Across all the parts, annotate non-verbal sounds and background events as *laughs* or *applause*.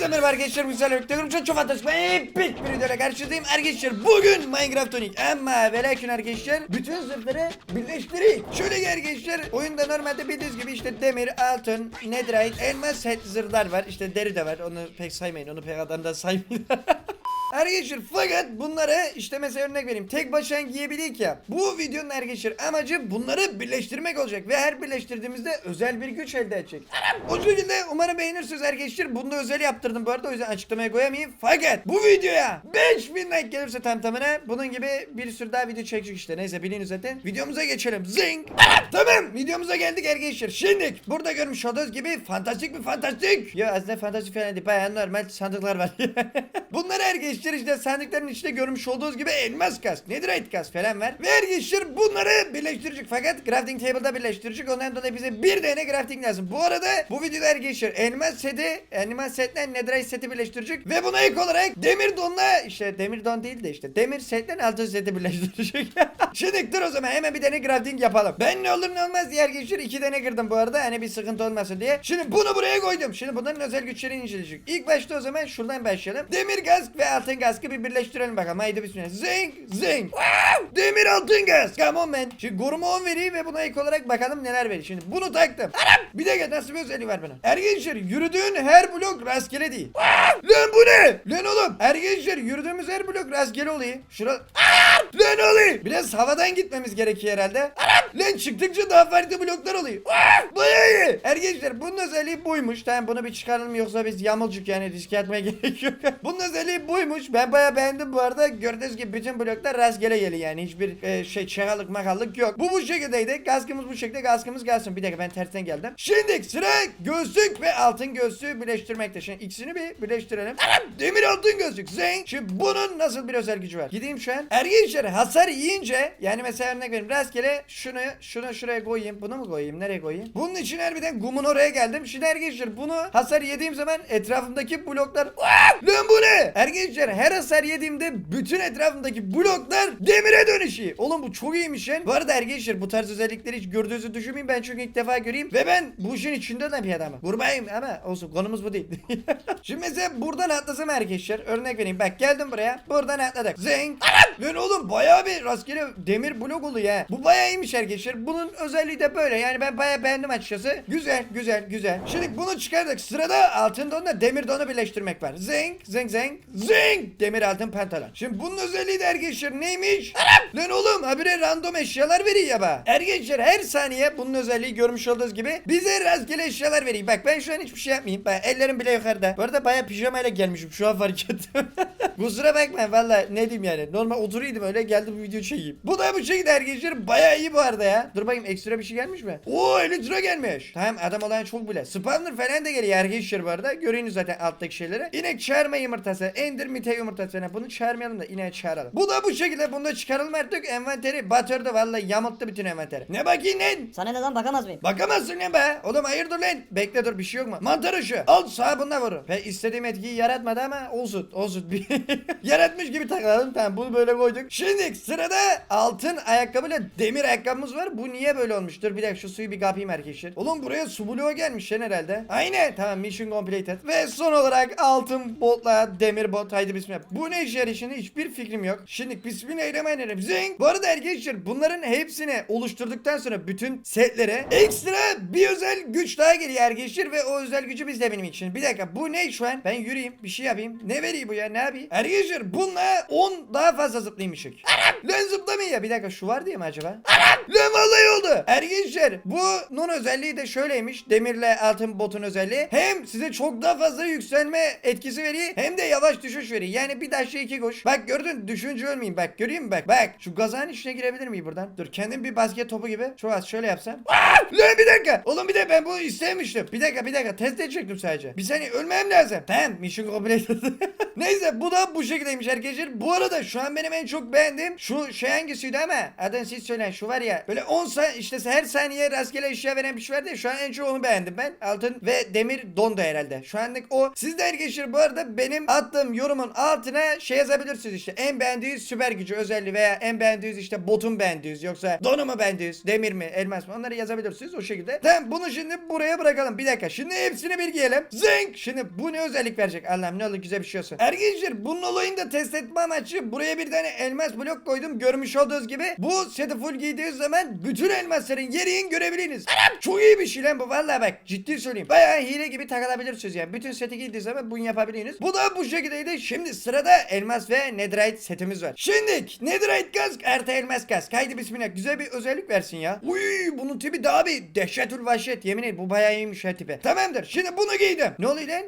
Hepinize merhaba arkadaşlar güzel öpüyorum çok çok ve epik bir videoyla karşınızdayım. Arkadaşlar bugün Minecraft Tonic ama ve lakin arkadaşlar bütün zırhları birleştirdik şöyle arkadaşlar oyunda normalde bildiğiniz gibi işte demir altın netherite elmas zırhlar var. İşte deri de var onu pek saymayın onu pek adam da saymayın *laughs* Arkadaşlar fakat bunları işte mesela örnek vereyim tek başına giyebilik ya. Bu videonun arkadaşlar amacı bunları birleştirmek olacak ve her birleştirdiğimizde özel bir güç elde edecek. O şekilde umarım beğenirsiniz arkadaşlar. Bunu da özel yaptırdım bu arada o yüzden açıklamaya koyamayayım. Fakat bu videoya 5000 like gelirse tam tamına bunun gibi bir sürü daha video çekecek işte. Neyse bilin zaten. Videomuza geçelim. Zing. tamam videomuza geldik arkadaşlar. Şimdi burada görmüş olduğunuz gibi fantastik bir fantastik. Ya aslında fantastik falan değil. Bayağı normal sandıklar var. *laughs* Bunlar arkadaşlar işte sandıkların içinde görmüş olduğunuz gibi elmas kask, netherite kask falan var. Ve arkadaşlar bunları birleştirecek fakat crafting table'da birleştirecek. Ondan dolayı bize bir tane crafting lazım. Bu arada bu videoda arkadaşlar elmas seti, elmas setle netherite seti birleştirecek. Ve buna ek olarak demir donla işte demir don değil de işte demir setle altın seti birleştirecek. *laughs* Şimdi dur o zaman hemen bir tane crafting yapalım. Ben ne olur ne olmaz diye arkadaşlar iki tane kırdım bu arada. Hani bir sıkıntı olmasın diye. Şimdi bunu buraya koydum. Şimdi bunların özel güçlerini inceleyecek. İlk başta o zaman şuradan başlayalım. Demir kask ve altın kaskı bir birleştirelim bakalım. Haydi bismillah. Zing zing. Wow! Demir altın kask. Come on man. Şimdi koruma 10 veriyor ve buna ek olarak bakalım neler veriyor. Şimdi bunu taktım. Anam! Bir dakika nasıl bir özelliği var bana? Ergençler yürüdüğün her blok rastgele değil. Wow! Lan bu ne? Lan oğlum. Ergençler yürüdüğümüz her blok rastgele oluyor. Şura... Anam! Lan oluyor. Biraz havadan gitmemiz gerekiyor herhalde. Anam! Lan çıktıkça daha farklı bloklar oluyor. Wow! Bayağı iyi. Ergençler bunun özelliği buymuş. Tamam bunu bir çıkaralım yoksa biz yamulcuk yani riske atmaya *laughs* gerek yok. bunun özelliği buymuş. Ben bayağı beğendim bu arada. Gördüğünüz gibi bütün bloklar rastgele geliyor yani. Hiçbir e, şey çakallık makallık yok. Bu bu şekildeydi. Kaskımız bu şekilde. Kaskımız gelsin. Bir dakika ben tersten geldim. Şimdi sıra gözlük ve altın gözlüğü birleştirmekte. Şimdi ikisini bir birleştirelim. Demir altın gözlük. Zeng. Şimdi bunun nasıl bir özel gücü var? Gideyim şu an. Ergençler hasar yiyince yani mesela örnek vereyim. Rastgele şunu şunu şuraya koyayım. Bunu mu koyayım? Nereye koyayım? Bunun için harbiden gumun oraya geldim. Şimdi ergençler bunu hasar yediğim zaman etrafımdaki bloklar Aa! Lan bu ne? Ergençler her hasar yediğimde bütün etrafımdaki bloklar demire dönüşüyor. Oğlum bu çok iyiymiş yani. Bu arada ergençler bu tarz özellikleri hiç gördüğünüzü düşünmeyin. Ben çünkü ilk defa göreyim. Ve ben bu işin içinde de bir adamım. Vurmayayım ama olsun konumuz bu değil. *laughs* Şimdi mesela buradan atlasam arkadaşlar. Örnek vereyim. Bak geldim buraya. Buradan atladık. Zeng. Anam! Lan oğlum bayağı bir rastgele demir blok oluyor ha. Bu bayağı iyiymiş arkadaşlar. Bunun özelliği de böyle. Yani ben bayağı beğendim açıkçası. Güzel güzel güzel. Şimdi bunu çıkardık. Sırada altın donla demir donu birleştirmek var. Zeng zeng zeng zeng. Demir altın pantolon. Şimdi bunun özelliği de arkadaşlar neymiş? Anam! Lan oğlum habire random eşyalar veriyor ya bak. Arkadaşlar her saniye bunun özelliği görmüş olduğunuz gibi bize rastgele eşyalar veriyor. Bak ben şu an hiçbir şey yapmayayım. Bak ellerim bile yukarıda. Bu arada bayağı pijamayla gelmişim. Şu an fark ettim. *laughs* Kusura bakma valla ne diyeyim yani. Normal oturuyordum öyle geldim bu video çekeyim. Bu da bu şekilde arkadaşlar bayağı iyi bu arada ya. Dur bakayım ekstra bir şey gelmiş mi? Oo elektra gelmiş. Tamam adam olan çok bile. Spawner falan da geliyor arkadaşlar bu arada. Görüyorsunuz zaten alttaki şeyleri. İnek çağırma yumurtası. Ender mite yumurtası. Bunu çağırmayalım da ineği çağıralım. Bu da bu şekilde bunda çıkaralım artık. Envanteri batırdı vallahi yamulttu bütün envanteri. Ne bakayım lan? Sana ne lan bakamaz mıyım? Bakamazsın lan be. Oğlum hayırdır lan? Bekle dur bir şey yok mu? Mantar ışığı. Al sağa bununla vurun. Ve istediğim etkiyi yaratmadı ama olsun. Olsun. *laughs* Yaratmış gibi takılalım. Tamam bunu böyle koyduk. Şimdi sırada altın ayakkabıyla demir ayakkabımız var. Bu niye böyle olmuş? Dur bir dakika şu suyu bir kapayım arkadaşlar. Oğlum buraya su bloğu gelmiş lan herhalde. Aynen. Tamam mission completed. Ve son olarak altın botla demir bot. Haydi bismillah. Bu ne işe şimdi hiçbir fikrim yok. Şimdi bismillahirrahmanirrahim. Zing. Bu arada arkadaşlar bunların hepsini oluşturduktan sonra bütün setlere ekstra bir özel güç daha geliyor arkadaşlar ve o özel gücü bizde benim için. Bir dakika bu ne şu an? Ben yürüyeyim bir şey yapayım. Ne veriyor bu ya ne yapayım? Arkadaşlar bununla 10 daha fazla zıplaymışık. Anam! Lan zıplamıyor ya. Bir dakika şu var diye mi acaba? Anam! Lan vallahi oldu. Arkadaşlar bunun özelliği de şöyleymiş. Demirle altın botun özelliği. Hem size çok daha fazla yükselme etkisi veriyor hem de yavaş düşüş veriyor. Yani bir taşla iki kuş. Bak gördün düşünce ölmeyeyim. Bak göreyim mi? bak. Bak şu gazanın içine girebilir miyim buradan? Dur kendim bir basket topu gibi. Şu az şöyle yapsam. Aa! Lan bir dakika. Oğlum bir de ben bunu istemiştim. Bir dakika bir dakika test edecektim sadece. Bir saniye ölmem lazım. Tamam mission completed. *laughs* Neyse bu da bu şekildeymiş arkadaşlar. Bu arada şu an benim en çok beğendiğim şu şey hangisiydi ama adın siz söyleyin şu var ya böyle 10 saniye işte her saniye rastgele eşya veren bir şey vardı ya şu an en çok onu beğendim ben. Altın ve demir dondu herhalde. Şu anlık o. Siz de arkadaşlar bu arada benim attığım yorumun altına şey yazabilirsiniz işte en beğendiğiniz süper gücü özelliği veya en beğendiğiniz işte botun beğendiğiniz yoksa donu mu beğendiğiniz demir mi elmas mı onları yazabilirsiniz o şekilde. Tamam bunu şimdi buraya bırakalım bir dakika şimdi hepsini bir giyelim. Zing şimdi bu ne özellik verecek Allah'ım ne olur güzel bir şey olsun. Arkadaşlar bunun olayını da test etme amaçlı buraya bir tane elmas blok koydum görmüş olduğunuz gibi bu seti full giydiğiniz zaman bütün elmasların yerini görebilirsiniz. Anam çok iyi bir şey lan bu vallahi bak ciddi söyleyeyim. Bayağı hile gibi takılabilirsiniz yani bütün seti giydiğiniz zaman bunu yapabilirsiniz. Bu da bu şekildeydi. Şimdi sırada elmas ve netherite setimiz var. Şimdi netherite kask artı elmas kask. Haydi bismillah güzel bir özellik versin ya. Uy bunun tipi daha bir dehşetül vahşet yemin ederim bu bayağı iyiymiş ha tipi. Tamamdır şimdi bunu giydim. Ne oluyor lan?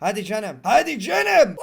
Hadi canım. Hadi canım.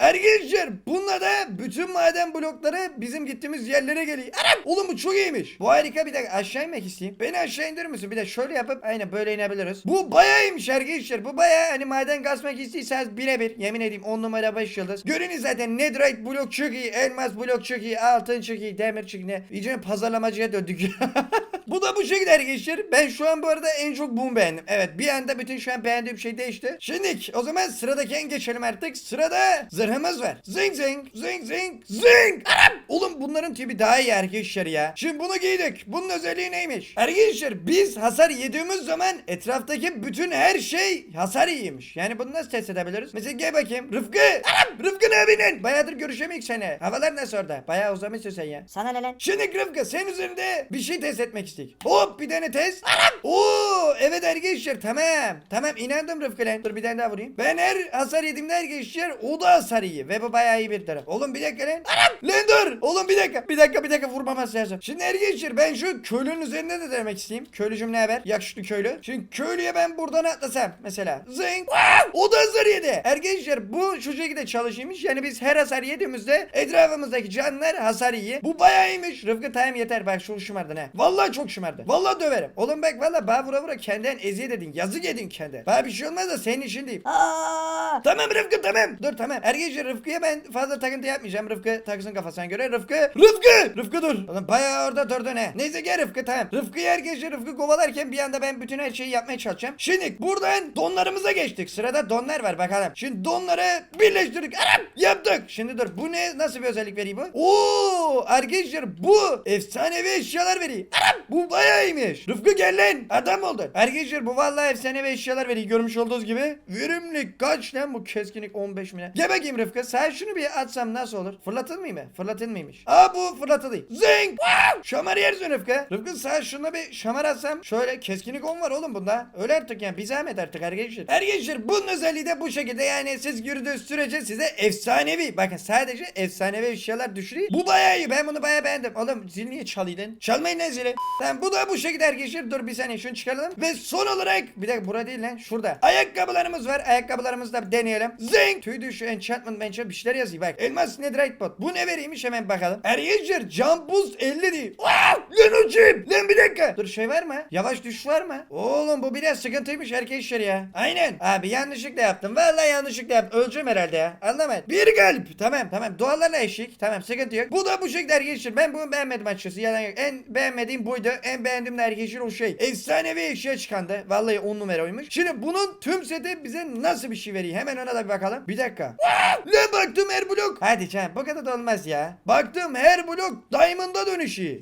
Arkadaşlar bununla da bütün maden blokları bizim gittiğimiz yerlere geliyor. Anam oğlum bu çok iyiymiş. Bu harika bir dakika aşağı inmek isteyeyim. Beni aşağı indirir misin? Bir de şöyle yapıp aynen böyle inebiliriz. Bu bayağı iyiymiş arkadaşlar. Bu bayağı hani maden kasmak istiyorsanız birebir yemin edeyim 10 numara 5 yıldız. Görünüz zaten netherite blok çok iyi. Elmas blok çok iyi. Altın çok iyi. Demir çok iyi. İyice pazarlamacıya döndük. *laughs* bu da bu şekilde arkadaşlar. Ben şu an bu arada en çok bunu beğendim. Evet bir anda bütün şu an beğendiğim şey değişti. Şimdi o zaman sıradaki geçelim artık. Sırada zırhımız var. Zing zing zing zing zing. Anam! Oğlum bunların tipi daha iyi arkadaşlar ya. Şimdi bunu giydik. Bunun özelliği neymiş? Arkadaşlar biz hasar yediğimiz zaman etraftaki bütün her şey hasar yiyormuş. Yani bunu nasıl test edebiliriz? Mesela gel bakayım. Rıfkı. Anam! Rıfkı ne abinin? Bayağıdır görüşemeyik seni. Havalar nasıl orada? Bayağı uzamışsın sen ya. Sana ne lan? Şimdi Rıfkı senin üzerinde bir şey test etmek istedik. Hop bir tane test. Anam! Oo evet arkadaşlar tamam. Tamam inandım Rıfkı lan. Dur bir tane daha vurayım. Ben her hasar yediğimde arkadaşlar o da hasar yiyor. Ve bu bayağı iyi bir taraf. Oğlum bir dakika lan. Anam! Lan dur. Oğlum bir dakika. Bir dakika bir dakika vurmaması lazım. Şimdi arkadaşlar ben şu köylünün üzerinde de denemek isteyeyim. Köylücüm ne haber? Yakışıklı köylü. Şimdi köylüye ben buradan atlasam mesela. Zing. Aa! O da hasar yedi. Arkadaşlar bu şu şekilde çalışıyormuş. Yani biz her hasar yediğimizde etrafımızdaki canlılar hasar yiyor. Bu bayağı iyiymiş. Rıfkı tamam yeter. Bak şu şımardın ha. Vallahi çok şımardı. Vallahi döverim. Oğlum bak vallahi bana vura vura kendinden eziyet edin. Yazık edin kendi. Bana bir şey olmaz da senin için değil. Aa! Tamam Rıfkı tamam. Dur tamam. Arkadaşlar Rıfkı'ya ben fazla takıntı yapmayacağım. Rıfkı takısın kafasına göre. Rıfkı. Rıfkı. Rıfkı dur. Oğlum bayağı orada durdun he. Neyse gel Rıfkı tamam. Rıfkı'yı arkadaşlar Rıfkı kovalarken bir anda ben bütün her şeyi yapmaya çalışacağım. Şimdi buradan donlarımıza geçtik. Sırada donlar var bakalım. Şimdi donları birleştirdik. Anam yaptık. Şimdi dur bu ne? Nasıl bir özellik veriyor bu? Oo arkadaşlar bu efsanevi eşyalar veriyor. Anam bu bayağı iyiymiş. Rıfkı gel lan. Adam oldun. Arkadaşlar bu vallahi efsanevi eşyalar veriyor. Görmüş olduğunuz gibi. Verimlilik kaç lan bu keskinlik 15 mi ne? Gel Rıfkı. Sen şunu bir atsam nasıl olur? Fırlatılmıyor mu? Fırlatılmıyormuş. Aa bu fırlatılıyor. Zing. Wow! Şamar yersin Rıfkı. Rıfkı sen şuna bir şamar atsam. Şöyle keskinlik 10 var oğlum bunda. Öyle artık yani. Bir zahmet artık arkadaşlar. Arkadaşlar bunun özelliği de bu şekilde. Yani siz yürüdüğünüz sürece size efsanevi. Bakın sadece efsanevi eşyalar düşürüyor. Bu bayağı iyi. Ben bunu bayağı beğendim. Oğlum zil niye çalıydın? Çalmayın lan zili. Tamam bu da bu şekilde arkadaşlar. Dur bir saniye şunu çıkaralım. Ve son olarak bir dakika burada değil lan. Şurada. Ayakkabılarımız var. Ayakkabılarımızı da deneyelim. Zing. Tüy düşü enchantment menchant bir şeyler yazıyor. Bak elmas netherite bot. Bu ne veriymiş hemen bakalım. Arkadaşlar jump boost 50 değil. Wow! Lan uçayım. Lan bir dakika. Dur şey var mı? Yavaş düş var mı? Oğlum bu biraz sıkıntıymış arkadaşlar ya. Aynen. Abi yanlışlıkla yaptım. Vallahi yanlışlıkla yaptım. Öleceğim herhalde ya. Anlamadım. Bir kalp. Tamam tamam. Dualarla eşlik. Tamam sıkıntı yok. Bu da bu şekilde arkadaşlar. Ben bunu beğenmedim açıkçası. Yalan yok. En beğenmediğim buydu. En beğendiğim de arkadaşlar o şey. Efsanevi eşya çıkandı. Vallahi 10 numara oymuş. Şimdi bunun tüm seti bize nasıl bir şey veriyor? Hemen ona da bir bakalım. Bir dakika. Ne baktım her blok. Hadi canım bu kadar da olmaz ya. Baktım her blok diamond'a dönüşüyor.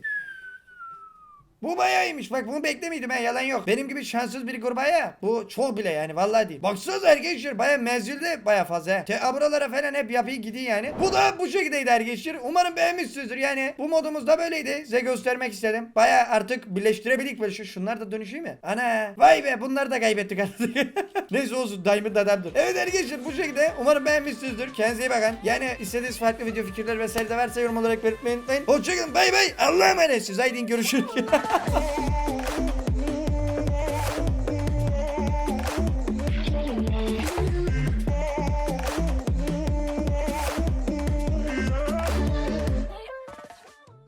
Bu bayağı iyiymiş. Bak bunu beklemiyordum ben yalan yok. Benim gibi şanssız bir gruba ya. Bu çok bile yani vallahi değil. Baksanıza arkadaşlar bayağı menzilde bayağı fazla. he. Te buralara falan hep yapıyı gidiyor yani. Bu da bu şekildeydi arkadaşlar. Umarım beğenmişsinizdir. Yani bu modumuz da böyleydi. Size göstermek istedim. Bayağı artık birleştirebildik böyle şu. Şunlar da dönüşüyor mu? Ana. Vay be bunları da kaybettik artık. *laughs* Neyse olsun Diamond adamdır. Evet arkadaşlar bu şekilde. Umarım beğenmişsinizdir. Kendinize iyi bakın. Yani istediğiniz farklı video fikirler vesaire de varsa yorum olarak belirtmeyi unutmayın. Hoşçakalın. Bay bay. Allah'a emanetsiniz. Haydi görüşürüz. *laughs* yeah.